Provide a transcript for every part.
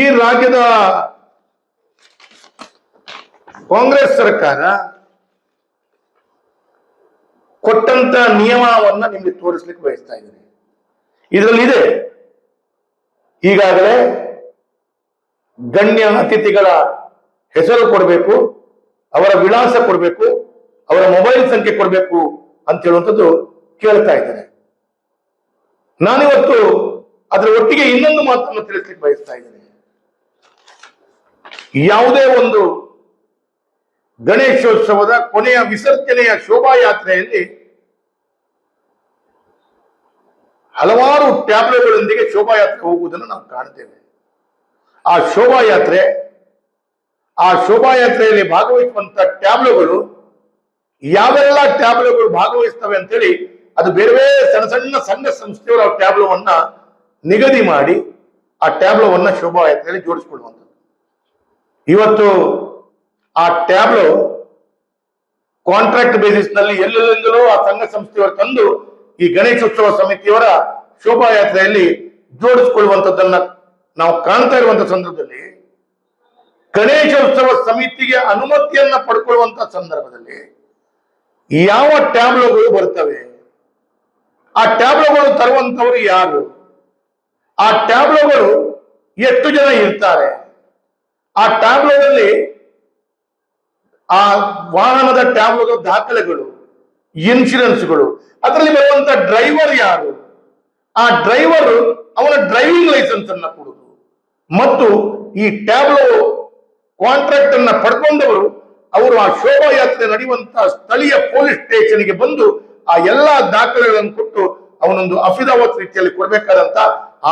ಈ ರಾಜ್ಯದ ಕಾಂಗ್ರೆಸ್ ಸರ್ಕಾರ ಕೊಟ್ಟಂತ ನಿಯಮವನ್ನ ನಿಮಗೆ ತೋರಿಸ್ಲಿಕ್ಕೆ ಬಯಸ್ತಾ ಇದ್ದೀನಿ. ಇದರಲ್ಲಿ ಇದೆ ಈಗಾಗಲೇ ಗಣ್ಯ ಅತಿಥಿಗಳ ಹೆಸರು ಕೊಡಬೇಕು, ಅವರ ವಿಳಾಸ ಕೊಡಬೇಕು, ಅವರ ಮೊಬೈಲ್ ಸಂಖ್ಯೆ ಕೊಡಬೇಕು ಅಂತ ಹೇಳುವಂಥದ್ದು ಕೇಳ್ತಾ ಇದ್ದೇನೆ. ನಾನಿವತ್ತು ಅದರ ಒಟ್ಟಿಗೆ ಇನ್ನೊಂದು ಮಾತನ್ನು ತಿಳಿಸ್ಲಿಕ್ಕೆ ಬಯಸ್ತಾ ಇದ್ದೇನೆ. ಯಾವುದೇ ಒಂದು ಗಣೇಶೋತ್ಸವದ ಕೊನೆಯ ವಿಸರ್ಜನೆಯ ಶೋಭಾಯಾತ್ರೆಯಲ್ಲಿ ಹಲವಾರು ಟ್ಯಾಬ್ಲೆಗಳೊಂದಿಗೆ ಶೋಭಾಯಾತ್ರೆ ಹೋಗುವುದನ್ನು ನಾವು ಕಾಣ್ತೇವೆ. ಆ ಶೋಭಾಯಾತ್ರೆ, ಆ ಶೋಭಾಯಾತ್ರೆಯಲ್ಲಿ ಭಾಗವಹಿಸುವಂತ ಟ್ಯಾಬ್ಲೆಗಳು ಯಾವೆಲ್ಲ ಟ್ಯಾಬ್ಲೆಗಳು ಭಾಗವಹಿಸ್ತವೆ ಅಂತೇಳಿ ಅದು ಬೇರೆ ಬೇರೆ ಸಣ್ಣ ಸಣ್ಣ ಸಂಘ ಸಂಸ್ಥೆಯವರು ಆ ಟ್ಯಾಬ್ಲೋವನ್ನ ನಿಗದಿ ಮಾಡಿ ಆ ಟ್ಯಾಬ್ಲೋವನ್ನ ಶೋಭಾಯಾತ್ರೆಯಲ್ಲಿ ಜೋಡಿಸಿಕೊಳ್ಳುವಂಥದ್ದು. ಇವತ್ತು ಆ ಟ್ಯಾಬ್ಲೋ ಕಾಂಟ್ರಾಕ್ಟ್ ಬೇಸಿಸ್ನಲ್ಲಿ ಎಲ್ಲೆಲ್ಲಿಂದಲೂ ಆ ಸಂಘ ಸಂಸ್ಥೆಯವರು ತಂದು ಈ ಗಣೇಶೋತ್ಸವ ಸಮಿತಿಯವರ ಶೋಭಾಯಾತ್ರೆಯಲ್ಲಿ ಜೋಡಿಸಿಕೊಳ್ಳುವಂಥದ್ದನ್ನ ನಾವು ಕಾಣ್ತಾ ಇರುವಂತ ಸಂದರ್ಭದಲ್ಲಿ ಗಣೇಶೋತ್ಸವ ಸಮಿತಿಗೆ ಅನುಮತಿಯನ್ನ ಪಡ್ಕೊಳ್ಳುವಂತ ಸಂದರ್ಭದಲ್ಲಿ ಯಾವ ಟ್ಯಾಬ್ಲೋಗಳು ಬರ್ತವೆ? ಆ ಟ್ಯಾಬ್ಲೋಗಳು ತರುವಂತವರು ಯಾರು? ಆ ಟ್ಯಾಬ್ಲೋಗಳು ಎಷ್ಟು ಜನ ಇರ್ತಾರೆ? ಆ ಟ್ಯಾಬ್ಲೋದಲ್ಲಿ ಆ ವಾಹನದ ಟ್ಯಾಬ್ಲೋದ ದಾಖಲೆಗಳು, ಇನ್ಶೂರೆನ್ಸ್ಗಳು, ಅದರಲ್ಲಿ ಬರುವಂತ ಡ್ರೈವರ್ ಯಾರು? ಆ ಡ್ರೈವರ್ ಅವನ ಡ್ರೈವಿಂಗ್ ಲೈಸೆನ್ಸ್ ಅನ್ನ ಕೊಡುದು. ಮತ್ತು ಈ ಟ್ಯಾಬ್ಲೋ ಕಾಂಟ್ರಾಕ್ಟ್ ಅನ್ನ ಪಡ್ಕೊಂಡವರು ಅವರು ಆ ಶೋಭಾಯಾತ್ರೆ ನಡೆಯುವಂತಹ ಸ್ಥಳೀಯ ಪೊಲೀಸ್ ಸ್ಟೇಷನ್ಗೆ ಬಂದು ಆ ಎಲ್ಲಾ ದಾಖಲೆಗಳನ್ನು ಕೊಟ್ಟು ಅವನೊಂದು ಅಫಿದಾವತ್ ರೀತಿಯಲ್ಲಿ ಕೊಡಬೇಕಾದಂತ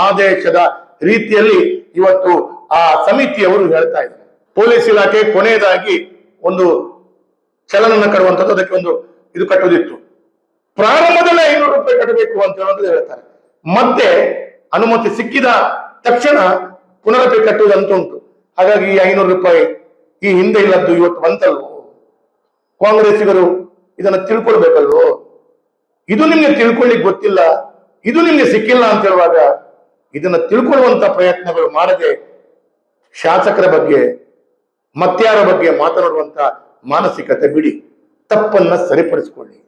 ಆದೇಶದ ರೀತಿಯಲ್ಲಿ ಇವತ್ತು ಆ ಸಮಿತಿಯವರು ಹೇಳ್ತಾ ಇದ್ದಾರೆ. ಪೊಲೀಸ್ ಇಲಾಖೆ ಕೊನೆಯದಾಗಿ ಒಂದು ಚಲನನ್ನ ಕಡುವಂಥದ್ದು ಅದಕ್ಕೆ ಒಂದು ಇದು ಕಟ್ಟುವುದಿತ್ತು ಪ್ರಾರಂಭದಲ್ಲೇ ಐನೂರು ರೂಪಾಯಿ ಕಟ್ಟಬೇಕು ಅಂತ ಹೇಳೋದು ಹೇಳ್ತಾರೆ. ಮತ್ತೆ ಅನುಮತಿ ಸಿಕ್ಕಿದ ತಕ್ಷಣ ಪುನರಪಿ ಕಟ್ಟುವುದಂತ ಉಂಟು ಹಾಗಾಗಿ ಈ ಐನೂರು ರೂಪಾಯಿ ಈ ಹಿಂದೆ ಇಲ್ಲದ್ದು ಇವತ್ತು ಬಂತಲ್ವೋ? ಕಾಂಗ್ರೆಸ್ಸಿಗರು ಇದನ್ನ ತಿಳ್ಕೊಳ್ಬೇಕಲ್ವೋ? ಇದು ನಿಮ್ಗೆ ತಿಳ್ಕೊಳ್ಳಿಕ್ ಗೊತ್ತಿಲ್ಲ. ಇದು ನಿಮ್ಗೆ ಸಿಕ್ಕಿಲ್ಲ ಅಂತ ಹೇಳುವಾಗ ಇದನ್ನ ತಿಳ್ಕೊಳ್ಳುವಂತ ಪ್ರಯತ್ನಗಳು ಮಾಡದೆ ಶಾಸಕರ ಬಗ್ಗೆ ಮತ್ಯಾರ ಬಗ್ಗೆ ಮಾತನಾಡುವಂತ ಮಾನಸಿಕತೆ ಬಿಡಿ. ತಪ್ಪನ್ನ ಸರಿಪಡಿಸಿಕೊಳ್ಳಿ.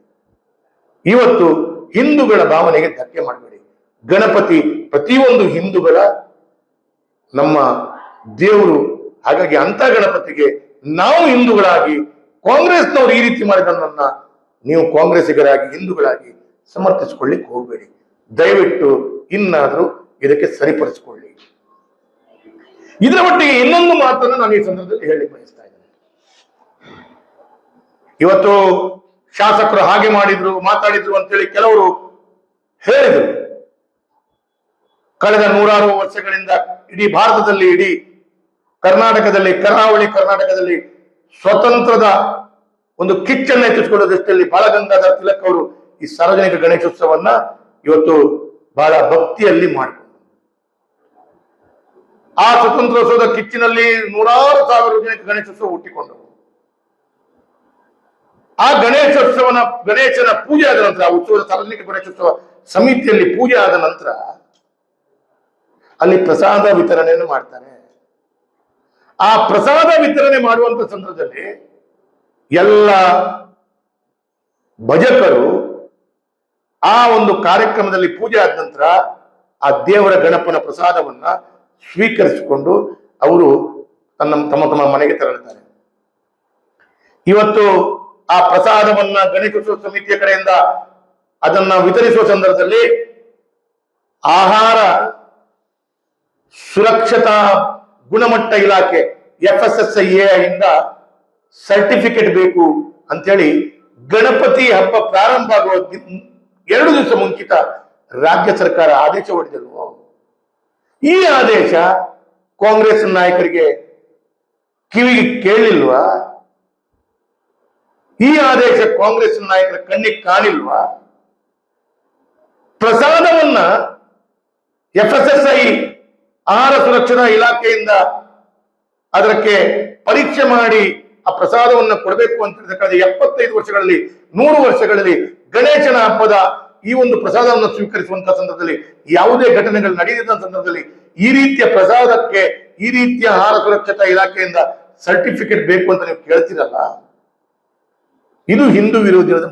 ಇವತ್ತು ಹಿಂದೂಗಳ ಭಾವನೆಗೆ ಧಕ್ಕೆ ಮಾಡಬೇಡಿ. ಗಣಪತಿ ಪ್ರತಿಯೊಂದು ಹಿಂದೂಗಳ ನಮ್ಮ ದೇವರು. ಹಾಗಾಗಿ ಅಂತ ಗಣಪತಿಗೆ ನಾವು ಹಿಂದೂಗಳಾಗಿ, ಕಾಂಗ್ರೆಸ್ನವರು ಈ ರೀತಿ ಮಾಡಿದನ್ನ ನೀವು ಕಾಂಗ್ರೆಸ್ಸಿಗರಾಗಿ, ಹಿಂದೂಗಳಾಗಿ ಸಮರ್ಥಿಸಿಕೊಳ್ಳಿಕ್ಕೆ ಹೋಗಬೇಡಿ. ದಯವಿಟ್ಟು ಇನ್ನಾದರೂ ಇದಕ್ಕೆ ಸರಿಪಡಿಸಿಕೊಳ್ಳಿ. ಇದರ ಒಟ್ಟಿಗೆ ಇನ್ನೊಂದು ಮಾತನ್ನು ನಾನು ಈ ಸಂದರ್ಭದಲ್ಲಿ ಹೇಳಿ ಬಯಸ್ತಾ ಇದ್ದೇನೆ. ಇವತ್ತು ಶಾಸಕರು ಹಾಗೆ ಮಾಡಿದ್ರು, ಮಾತಾಡಿದ್ರು ಅಂತೇಳಿ ಕೆಲವರು ಹೇಳಿದರು. ಕಳೆದ ನೂರಾರು ವರ್ಷಗಳಿಂದ ಇಡೀ ಭಾರತದಲ್ಲಿ, ಇಡೀ ಕರ್ನಾಟಕದಲ್ಲಿ, ಕರಾವಳಿ ಕರ್ನಾಟಕದಲ್ಲಿ ಸ್ವತಂತ್ರದ ಒಂದು ಕಿಚ್ಚನ್ನ ಹೆಚ್ಚಿಸಿಕೊಳ್ಳುವ ದೃಷ್ಟಿಯಲ್ಲಿ ಬಾಲಗಂಗಾಧರ ತಿಲಕ್ ಅವರು ಈ ಸಾರ್ವಜನಿಕ ಗಣೇಶೋತ್ಸವನ್ನ ಇವತ್ತು ಬಹಳ ಭಕ್ತಿಯಲ್ಲಿ ಮಾಡಿಕೊಂಡರು ಆ ಸ್ವತಂತ್ರೋತ್ಸವದ ಕಿಚ್ಚಿನಲ್ಲಿ ನೂರಾರು ಸಾವಿರ ಜನಕ್ಕೆ ಗಣೇಶೋತ್ಸವ ಹುಟ್ಟಿಕೊಂಡರು. ಆ ಗಣೇಶೋತ್ಸವನ ಗಣೇಶನ ಪೂಜೆ ಆದ ನಂತರ ಉತ್ಸವದ ಸಾರ್ವಜನಿಕ ಗಣೇಶೋತ್ಸವ ಸಮಿತಿಯಲ್ಲಿ ಪೂಜೆ ಆದ ನಂತರ ಅಲ್ಲಿ ಪ್ರಸಾದ ವಿತರಣೆಯನ್ನು ಮಾಡ್ತಾರೆ. ಆ ಪ್ರಸಾದ ವಿತರಣೆ ಮಾಡುವಂತ ಸಂದರ್ಭದಲ್ಲಿ ಎಲ್ಲ ಭಜಕರು ಆ ಒಂದು ಕಾರ್ಯಕ್ರಮದಲ್ಲಿ ಪೂಜೆ ಆದ ನಂತರ ಆ ದೇವರ ಗಣಪನ ಪ್ರಸಾದವನ್ನ ಸ್ವೀಕರಿಸಿಕೊಂಡು ಅವರು ತನ್ನ, ತಮ್ಮ ತಮ್ಮ ಮನೆಗೆ ತೆರಳುತ್ತಾರೆ ಇವತ್ತು ಆ ಪ್ರಸಾದವನ್ನ ಗಣೇಶೋತ್ಸವ ಸಮಿತಿಯ ಕಡೆಯಿಂದ ಅದನ್ನ ವಿತರಿಸುವ ಸಂದರ್ಭದಲ್ಲಿ ಆಹಾರ ಸುರಕ್ಷತಾ ಗುಣಮಟ್ಟ ಇಲಾಖೆ ಎಫ್ ಎಸ್ ಎಸ್ ಐ ಇಂದ ಸರ್ಟಿಫಿಕೇಟ್ ಬೇಕು ಅಂತೇಳಿ ಗಣಪತಿ ಹಬ್ಬ ಪ್ರಾರಂಭ ಆಗುವ ಎರಡು ದಿವಸ ಮುಂಚಿತ ರಾಜ್ಯ ಸರ್ಕಾರ ಆದೇಶ ಹೊಡೆದಲ್ವೋ ಈ ಆದೇಶ ಕಾಂಗ್ರೆಸ್ ನಾಯಕರಿಗೆ ಕಿವಿಗೆ ಕೇಳಿಲ್ವಾ? ಈ ಆದೇಶ ಕಾಂಗ್ರೆಸ್ ನಾಯಕರ ಕಣ್ಣಿಗೆ ಕಾಣಿಲ್ವಾ? ಪ್ರಸಾದವನ್ನ ಎಫ್ ಎಸ್ ಎಸ್ ಐ ಆಹಾರ ಸುರಕ್ಷತಾ ಇಲಾಖೆಯಿಂದ ಅದಕ್ಕೆ ಪರೀಕ್ಷೆ ಮಾಡಿ ಆ ಪ್ರಸಾದವನ್ನು ಕೊಡಬೇಕು ಅಂತ ಎಪ್ಪತ್ತೈದು ವರ್ಷಗಳಲ್ಲಿ, ನೂರು ವರ್ಷಗಳಲ್ಲಿ ಗಣೇಶನ ಹಬ್ಬದ ಈ ಒಂದು ಪ್ರಸಾದವನ್ನು ಸ್ವೀಕರಿಸುವಂತಹ ಸಂದರ್ಭದಲ್ಲಿ ಯಾವುದೇ ಘಟನೆಗಳು ನಡೆಯದ ಸಂದರ್ಭದಲ್ಲಿ ಈ ರೀತಿಯ ಪ್ರಸಾದಕ್ಕೆ, ಈ ರೀತಿಯ ಆಹಾರ ಸುರಕ್ಷತಾ ಇಲಾಖೆಯಿಂದ ಸರ್ಟಿಫಿಕೇಟ್ ಬೇಕು ಅಂತ ನೀವು ಕೇಳ್ತೀರಲ್ಲ? ಇದು ಹಿಂದೂ ವಿರೋಧಿಯಾದ